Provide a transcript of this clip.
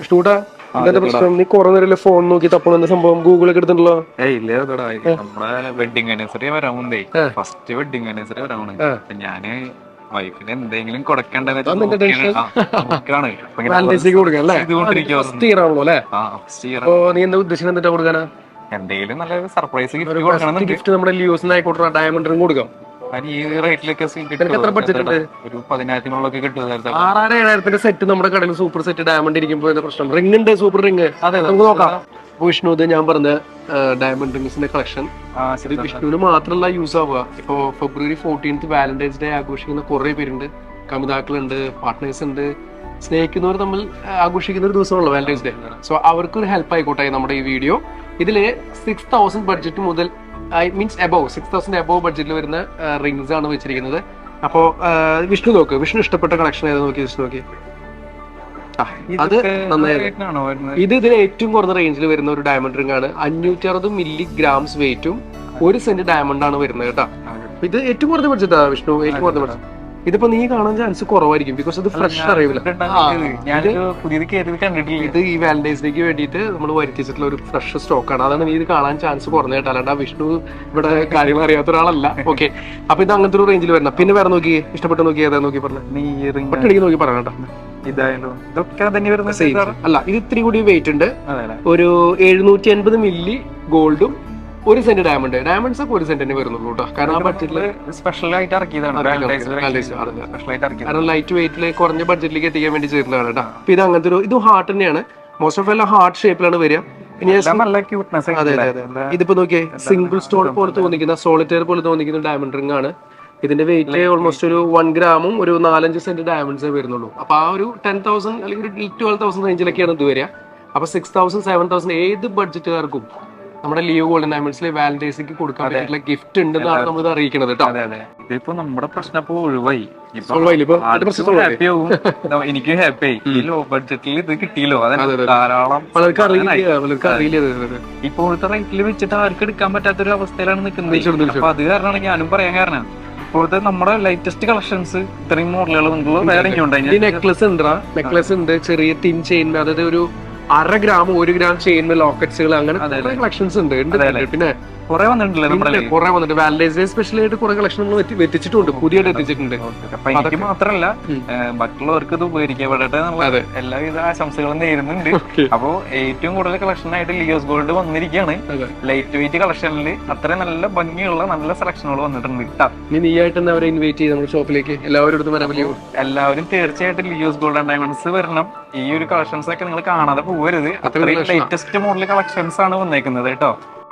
വിഷ്ണുട്ടാ എന്താ പ്രശ്നം? നീ കുറെ നേരം ഫോൺ നോക്കി തപ്പണ സംഭവം? എടുത്തിട്ടുണ്ടല്ലോ? ഏയ് ഇല്ല വെഡിങ് ആനിവേഴ്സറി വരാൻ ഫസ്റ്റ് വെഡിങ് ആനിവേഴ്സറി ഞാൻ വൈഫിന് എന്തെങ്കിലും കൊടുക്കണ്ടെന്ന് നീ എന്താ ഉദ്ദേശിക്കുന്നത്? എന്നിട്ടാ കൊടുക്കാനാ? എന്തെങ്കിലും നല്ല സർപ്രൈസ് ഗിഫ്റ്റ് കൊടുക്കണം ഗിഫ്റ്റ് നമ്മുടെ ലിയോസിന് ആയിക്കോട്ടെ ഡയമണ്ട് റിംഗ് കൊടുക്കാം. അതിന് ഈ റേറ്റിലൊക്കെ നിനക്ക് എത്ര budget ഉണ്ട്? ഒരു പതിനായിരത്തിനുള്ളൊക്കെ കിട്ടും ആറായിരം ഏഴായിരത്തിന്റെ സെറ്റ് നമ്മുടെ കടയിൽ സൂപ്പർ സെറ്റ് ഡയമണ്ട് ഇരിക്കുമ്പോൾ പ്രശ്നം. റിംഗ് ഉണ്ട് സൂപ്പർ റിംഗ് അതെ നമുക്ക് നോക്കാം. വിഷ്ണു ഇത് ഞാൻ പറഞ്ഞ ഡയമണ്ട് റിംഗ്സിന്റെ കളക്ഷൻ ഇത് വിഷ്ണുവിന് മാത്രമല്ല യൂസ് ആവുക. ഇപ്പോ ഫെബ്രുവരി ഫോർട്ടീൻത്ത് വാലന്റൈൻസ് ഡേ ആഘോഷിക്കുന്ന കുറെ പേരുണ്ട്. കമിതാക്കളുണ്ട് പാർട്ട്നേഴ്സ് ഉണ്ട്. സ്നേഹിക്കുന്നവർ തമ്മിൽ ആഘോഷിക്കുന്ന ഒരു ദിവസമാണല്ലോ വാലന്റൈൻസ് ഡേ സോ അവർക്കൊരു ഹെൽപ്പ് ആയിക്കോട്ടെ നമ്മുടെ ഈ വീഡിയോ ഇതിൽ സിക്സ് തൗസൻഡ് ബഡ്ജറ്റ് മുതൽ I means above six thousand above ബഡ്ജറ്റിൽ വരുന്ന റിങ്സ് ആണ് വെച്ചിരിക്കുന്നത്. അപ്പോ വിഷ്ണു നോക്ക്. വിഷ്ണു ഇഷ്ടപ്പെട്ട കളക്ഷൻ ഏതാ നോക്കി വിഷ്ണു നോക്കി. അത് നന്നായിരുന്നു വരുന്നത്? ഇത് ഇതിന് ഏറ്റവും കുറഞ്ഞ റേഞ്ചിൽ വരുന്ന ഒരു ഡയമണ്ട് റിംഗ് ആണ്. അഞ്ഞൂറ്റി അറുപത് മില്ലി ഗ്രാംസ് വെയിറ്റും ഒരു സെന്റ് ഡയമണ്ട് ആണ് വരുന്നത് കേട്ടോ. ഇത് ഏറ്റവും കുറഞ്ഞ ബഡ്ജറ്റാ വിഷ്ണു? ഏറ്റവും കുറഞ്ഞ ബഡ്ജറ്റ് ഇതിപ്പോ നീ കാണാൻ ചാൻസ് കുറവായിരിക്കും ബിക്കോസ് ഇത്. ഫ്രഷ് അറിയില്ല ഞാനൊരു പുതിയത് കയറി കണ്ടിട്ടില്ല. ഇത് ഈ വാലന്റൈൻസ് ഡേക്ക് വേണ്ടിയിട്ട് നമ്മൾ വരുത്തിച്ചിട്ടുള്ള ഒരു ഫ്രഷ് സ്റ്റോക്ക് ആണ്. അതാണ് നീ ഇത് കാണാൻ ചാൻസ് കുറഞ്ഞ കേട്ടോ. അല്ലാണ്ട് വിഷ്ണു ഇവിടെ കാര്യങ്ങൾ അറിയാത്ത ഒരാളല്ല. ഓക്കെ അപ്പൊ ഇത് അങ്ങനത്തെ ഒരു റേഞ്ചിൽ വരണം. പിന്നെ വേറെ നോക്കി ഇഷ്ടപ്പെട്ട് നോക്കി ഏതാ നോക്കി പറഞ്ഞു? നീ റിംഗ് നോക്കി പറയാം കേട്ടോ. ഇതായാലും ഇതൊക്കെ തന്നെ വരുന്നത് അല്ല ഇത് ഇത്തിരി കൂടി വെയിറ്റ് ഉണ്ട്. ഒരു എഴുന്നൂറ്റി അൻപത് മില്ലി ഗോൾഡും ഒരു സെന്റ് ഡയമണ്ട് ഡയമണ്ട്സ് ഒക്കെ ഒരു സെന്റ് തന്നെ വരുന്നുള്ളൂ കേട്ടോ കാരണം ആ ബഡ്ജറ്റിൽ സ്പെഷ്യൽ ആയിട്ട് ഇറക്കിയതാണ്. കാരണം ലൈറ്റ് വെയിറ്റിൽ കുറഞ്ഞ ബഡ്ജറ്റിലേക്ക് എത്തിക്കാൻ വേണ്ടി ചെയ്തിട്ടുള്ളതാണ് കേട്ടോ അപ്പൊ ഇത് അങ്ങനത്തെ ഒരു ഇത് ഹാർട്ട് തന്നെയാണ്. മോസ്റ്റ് ഓഫ് എല്ലാം ഹാർട്ട് ഷേപ്പിലാണ് വരിക. ഇതിപ്പോ നോക്കിയേ സിംഗിൾ സ്റ്റോൺ പോലെ തോന്നിക്കുന്ന സോളിറ്റയർ പോലെ തോന്നിക്കുന്ന ഡയമണ്ട് റിംഗ് ആണ്. ഇതിന്റെ വെയിറ്റ് ഓൾമോസ്റ്റ് ഒരു വൺ ഗ്രാമും ഒരു നാലഞ്ച് സെന്റ് ഡയമണ്ട്സേ വരുന്നുള്ളൂ. അപ്പൊ ആ ഒരു ടെൻ തൗസൻഡ് അല്ലെങ്കിൽ ഒരു ട്വൽവ് തൗസൻഡ് റേഞ്ചിലൊക്കെയാണ് ഇത് വരിക. അപ്പൊ സിക്സ് തൗസൻഡ് സെവൻ തൗസൻഡ് ഏത് ബഡ്ജറ്റുകാർക്കും നമ്മുടെ ലീവ് ഗോൾഡൻ ഡയമണ്ട്സിലെ വാലന്റൈൻസിക്ക് കൊടുക്കാൻ പറ്റിയിട്ടുള്ള ഗിഫ്റ്റ് ഉണ്ടെന്നാണ് നമ്മൾ അറിയിക്കുന്നത് ഇതിപ്പോ നമ്മുടെ പ്രശ്നം ഇപ്പൊ ഒഴിവായി. എനിക്ക് ഹാപ്പി ആയി. ഈ ലോ ബഡ്ജറ്റിൽ ഇത് കിട്ടിയല്ലോ. ധാരാളം പലർക്കും അറിയില്ല. പലർക്കും. ഇപ്പോഴത്തെ റേറ്റിൽ വെച്ചിട്ട് ആർക്കും എടുക്കാൻ പറ്റാത്ത ഒരു അവസ്ഥയിലാണ് നിൽക്കുന്നത്. അപ്പൊ അത് കാരണമാണ് ഞാനും പറയാൻ കാരണം. ഇപ്പോഴത്തെ നമ്മുടെ ലേറ്റസ്റ്റ് കളക്ഷൻസ് ഇത്രയും മോഡലുകൾ വേറെ നെക്ലസ് ഉണ്ട് നെക്ലസ് ഉണ്ട്. ചെറിയ തിൻ ചെയിൻ അതായത് ഒരു അര ഗ്രാം ഒരു ഗ്രാം ചെയിൻ ലോക്കറ്റ്സുകൾ അങ്ങനെ കളക്ഷൻസ് ഉണ്ട് പിന്നെ കുറെ വന്നിട്ടുണ്ട് നമ്മുടെ കുറെ വന്നിട്ട് വാലന്റൈൻസ് ഡേ സ്പെഷ്യൽ ആയിട്ട് കുറെ കളക്ഷൻ നമ്മൾ എത്തിച്ചിട്ടുണ്ട് പുതിയതായിട്ട് എത്തിച്ചിട്ടുണ്ട്. അപ്പൊ എനിക്ക് മാത്രല്ല മറ്റുള്ളവർക്ക് ഇത് ഉപകരിക്കപ്പെടട്ടെ എന്നുള്ള. എല്ലാവിധ ആശംസകളും നേരുന്നുണ്ട്. അപ്പോ ഏറ്റവും കൂടുതൽ കളക്ഷൻ ആയിട്ട് ലിയോസ് ഗോൾഡ് വന്നിരിക്കുകയാണ്. ലൈറ്റ് വെയിറ്റ് കളക്ഷനിൽ അത്രയും നല്ല ഭംഗിയുള്ള നല്ല സെലക്ഷനുകൾ വന്നിട്ടുണ്ട് ഇനി നീ ആയിട്ട് അവരെ ഇൻവൈറ്റ് ചെയ്ത് നമ്മുടെ ഷോപ്പിലേക്ക് എല്ലാവരും വരാൻ എല്ലാവരും തീർച്ചയായിട്ടും ലിയോസ് ഗോൾഡ് ആൻഡ് ഡയമണ്ട്സ് വരണം. ഈ ഒരു കളക്ഷൻസ് ഒക്കെ നിങ്ങൾ കാണാതെ പോകരുത് അത്രയും ലേറ്റസ്റ്റ് മോഡൽ കളക്ഷൻസ് ആണ് വന്നേക്കുന്നത് കേട്ടോ